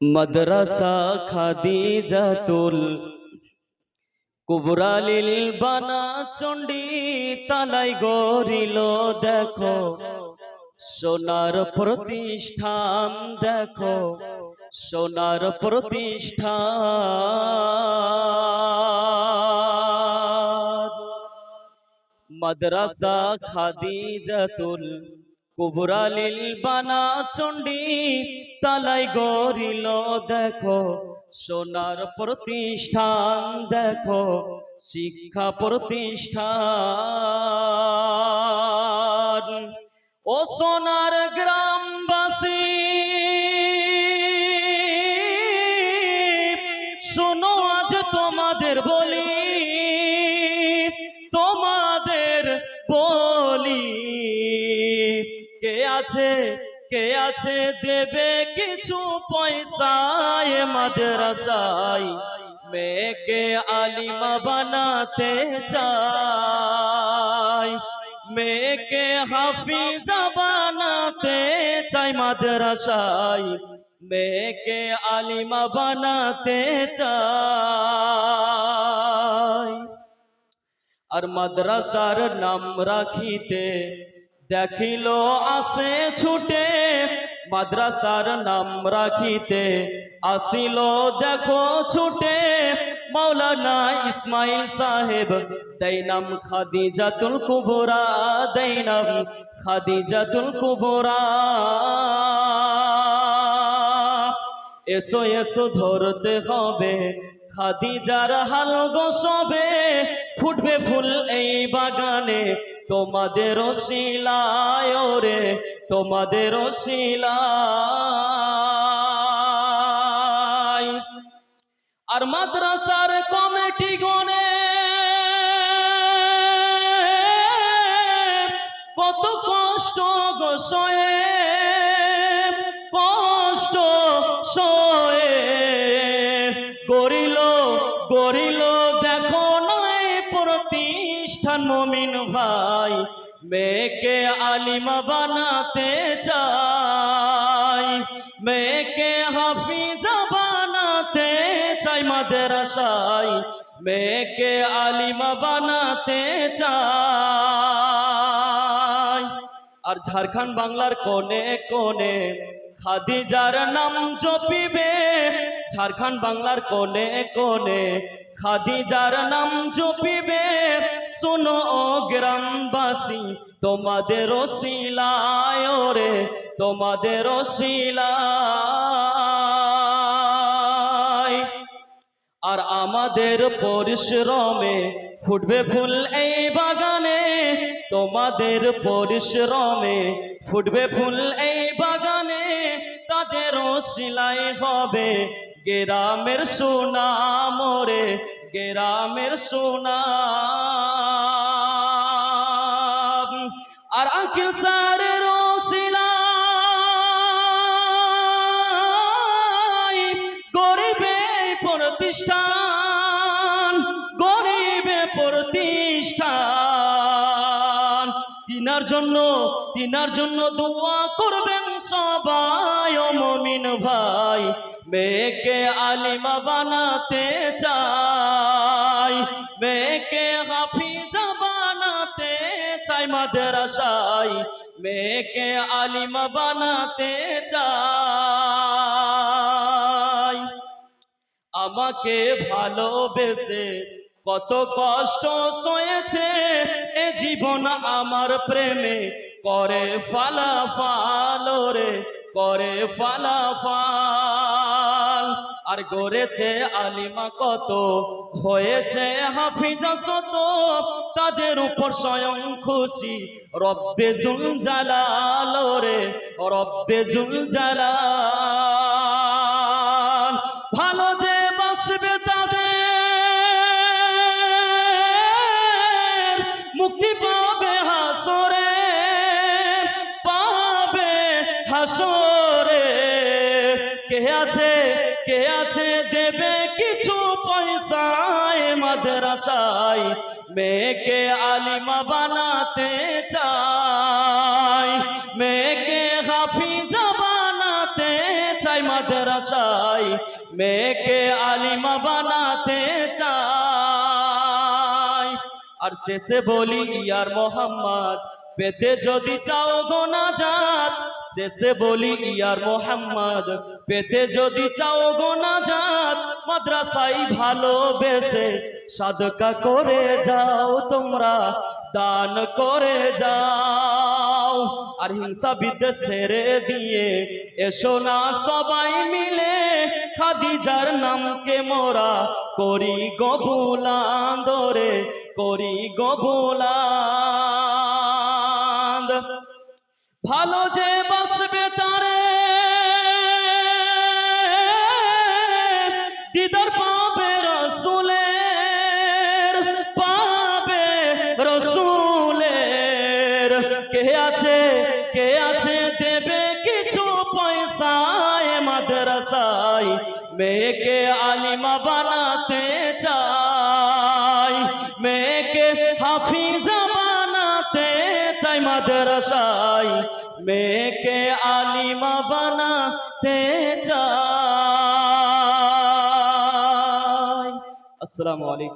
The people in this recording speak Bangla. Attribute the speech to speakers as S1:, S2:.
S1: মাদ্রাসা খাদিজাতুল কুবরালিল বানা চণ্ডী তালাই গরিল দেখো সোনার প্রতিষ্ঠান দেখো সোনার প্রতিষ্ঠান মাদ্রাসা খাদিজাতুল কুবরালিল বানা চণ্ডী, তালাই গরিল দেখো, সোনার প্রতিষ্ঠান, দেখো, শিক্ষা প্রতিষ্ঠান। ও সোনার গ্রামবাসী, শোনো আজ তোমাদের বলি আছে? কে আছে? দেবে কিছু পয়সায় মাদ্রাসায়। মেয়েকে আলিমা বানাতে চাই। মেয়েকে হাফিজা বানাতে চাই মাদ্রাসায়। মেয়েকে আলিমা বানাতে চাই। আর মাদ্রাসার নাম রাখিতে দেখিল আসে ছুটে, মাদ্রাসার নাম রাখিতে। আসিল, দেখো ছুটে মৌলানা ইসমাইল সাহেব। দৈনাম খাদিজাতুল কুবরা দৈনাম খাদিজাতুল কুবরা। এসো এসো, ধরতে হবে খাদি খাদিজার হাল গোসবে, ফুটবে ফুল এই বাগানে। তোমাদের শিলায় রে তোমাদের শিলায়। আর মাদ্রাসার কমিটি গনে কত কষ্ট গোসয়ে প্রতিষ্ঠান মমিন ভাই, মেয়েকে আলিমা বানাতে চাই। মেয়েকে হাফিজা বানাতে চাই মাদ্রাসায়। মেয়েকে আলিমা বানাতে চাই। আর ঝাড়খণ্ড বাংলার কোনে কোনে খাদিজার নাম জপিবে। ঝাড়খণ্ড বাংলার কোনে কোনে খাদিজার নাম জপিবে। শোনো গ্রামবাসী, তোমাদের শিলায় রে, তোমাদের শিলায়। আর আমাদের পরিশ্রমে ফুটবে ফুল এই বাগানে, তোমাদের পরিশ্রমে ফুটবে ফুল এই বাগানে, তাদেরও সিলাই হবে গেরামের সুনাম রে, গেরামের সুনাম। প্রতিষ্ঠান তিনার জন্য তিনার জন্য দোয়া করবেন সবাই মমিন ভাই মেয়েকে আলিমা বানাতে চাই মেয়েকে চাই মাদ্রাসায় মেয়েকে আলিমা বানাতে চাই। আমাকে ভালোবেসে কত কষ্ট সয়েছে, এ জীবন আমার প্রেমে করে ফালাফাল রে, করে ফালাফাল আর গড়েছে আলিমা কত? হয়েছে হাফিজা শত তাদের উপর স্বয়ং খুশি। রব্বে জুল জালাল রে রব্বে জুল জালাল ভালো যে বাসবে তাদের, মুক্তি পাবে হাসরে পাবে হাসরে। কে আছে কে আছে দেবে কিছু পয়সায় মাদ্রাসায়? মেয়েকে আলিমা বানাতে চাই। মেয়েকে হাফিজা বানাতে চাই মাদ্রাসায়। মেয়েকে আলিমা বানাতে চাই। আর শেষে বলি, ইয়ার মোহাম্মদ পেতে যদি চাও গোনা জাত শেষে বলি ইয়ার মোহাম্মদ। পেতে যদি চাও গোনা জাত মাদ্রাসায় ভালোবেসে সাদকা করে যাও তোমরা, দান করে যাও। আর হিংসা বিদ্বেষ ছেড়ে দিয়ে এসো না সবাই মিলে, খাদিজার নামকে মোরা করি গবুলান্দরে করি গবুলান্দ ভালো যে বাসবে তারে। দিদার পাবে রসুলের পাবে রসুলের। কে আছে কে আছে দেবে কিছু পয়সায় মাদ্রাসায়? মেয়েকে আলিমা বানাতে চাই চাই মাদ্রাসায় মেয়েকে আলিমা বানাতে যায় আসসালামু আলাইকুম।